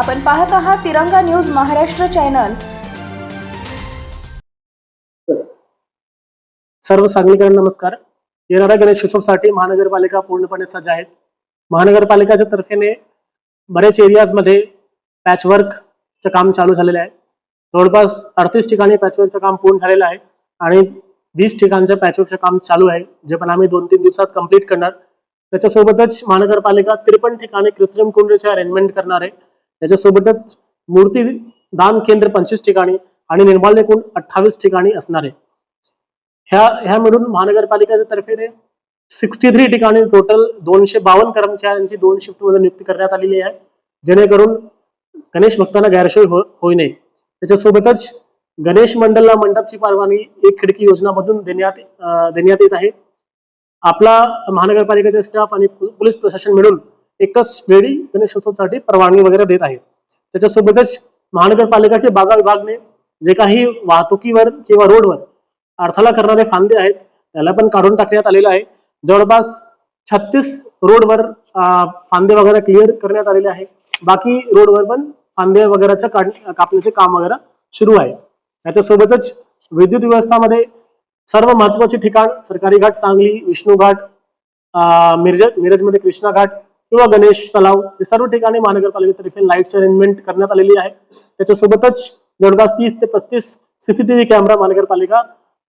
आपण पाहत आहात तिरंगा न्यूज महाराष्ट्र चॅनल. सर्व सांगलीकरांना नमस्कार. येणाऱ्या गणेशोत्सवसाठी महानगरपालिका पूर्णपणे सज्ज आहेत. महानगरपालिकेच्या तर्फेने बरेच एरियाजमध्ये पॅचवर्कचं काम चालू झालेलं आहे. जवळपास अडतीस ठिकाणी पॅचवर्कचं काम पूर्ण झालेलं आहे आणि वीस ठिकाणचं पॅचवर्कचं काम चालू आहे जे पण आम्ही दोन तीन दिवसात कंप्लीट करणार. त्याच्यासोबतच महानगरपालिका त्रेपन्न ठिकाणी कृत्रिम कुंडचे अरेंजमेंट करणार आहे. त्याच्यासोबतच मूर्ती दान केंद्र पंचवीस ठिकाणी आणि निर्माल्य एकूण अठ्ठावीस ठिकाणी असणार आहे. ह्या ह्या मिळून महानगरपालिकेच्या तर्फे सिक्स्टी थ्री ठिकाणी टोटल दोनशे बावन्न कर्मचाऱ्यांची दोन शिफ्टमध्ये नियुक्ती करण्यात आलेली आहे. जेणेकरून गणेश भक्तांना गैरसोय हो होई नये. त्याच्यासोबतच गणेश मंडळला मंडपची परवानगी एक खिडकी योजनामधून देण्यात देण्यात येत आहे. आपला महानगरपालिकेचा स्टाफ आणि पोलीस प्रशासन मिळून एकच वेळी गणेशोत्सवासाठी परवानगी वगैरे देत आहे त्याच्यासोबतच महानगरपालिकेचे बागा विभागने जे काही वाहतुकीवर किंवा रोडवर अडथळा करणारे फांदे आहेत त्याला पण काढून टाकण्यात आलेलं आहे. जवळपास छत्तीस रोडवर फांदे वगैरे क्लिअर करण्यात आलेले आहे बाकी रोडवर पण फांदे वगैरेचं काढ कापण्याचे काम वगैरे सुरू आहे. त्याच्यासोबतच विद्युत व्यवस्थामध्ये सर्व महत्त्वाचे ठिकाण सरकारी घाट सांगली विष्णू घाट मिरज मिरजमध्ये कृष्णा घाट किंवा गणेश तलाव हे सर्व ठिकाणी महानगरपालिकेतर्फे लाईटची अरेंजमेंट करण्यात आलेली आहे. त्याच्यासोबतच जवळपास तीस ते पस्तीस सीसीटीव्ही कॅमेरा महानगरपालिका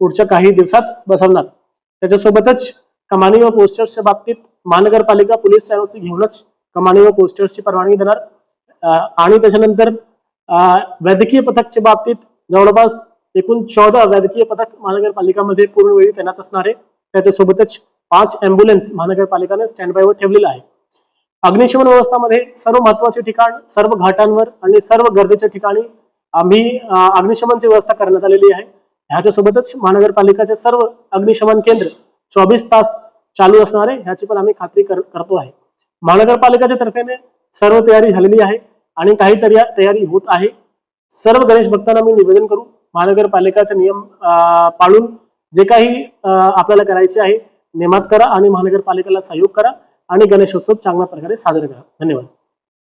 पुढच्या काही दिवसात बसवणार. त्याच्यासोबतच कमानी व पोस्टर्सच्या बाबतीत महानगरपालिका पोलीस एनओसी घेऊनच कमानी व पोस्टर्सची परवानगी देणार. आणि त्याच्यानंतर अं, वैद्यकीय पथकच्या बाबतीत जवळपास एकूण चौदा वैद्यकीय पथक महानगरपालिकामध्ये पूर्ण वेळी तैनात असणार. आहे त्याच्यासोबतच पाच अँब्युलन्स महानगरपालिकाने स्टँड बायवर ठेवलेला आहे. अग्निशमन व्यवस्थामध्ये सर्व महत्त्वाचे ठिकाण सर्व घाटांवर आणि सर्व गर्दीच्या ठिकाणी आम्ही अग्निशमनची व्यवस्था करण्यात आलेली आहे. ह्याच्यासोबतच महानगरपालिकाचे सर्व अग्निशमन केंद्र चोवीस तास चालू असणारे ह्याची पण आम्ही खात्री कर- करतो आहे. महानगरपालिकेच्या तर्फेने सर्व तयारी झालेली आहे आणि काही तयारी होत आहे. सर्व गणेश भक्तांना मी निवेदन करू महानगरपालिकाचे नियम पाळून जे काही आपल्याला करायचे आहे नियमात करा आणि महानगरपालिकेला सहयोग करा. आणि गणेशोत्सव चांगल्या प्रकारे साजरे करा. धन्यवाद.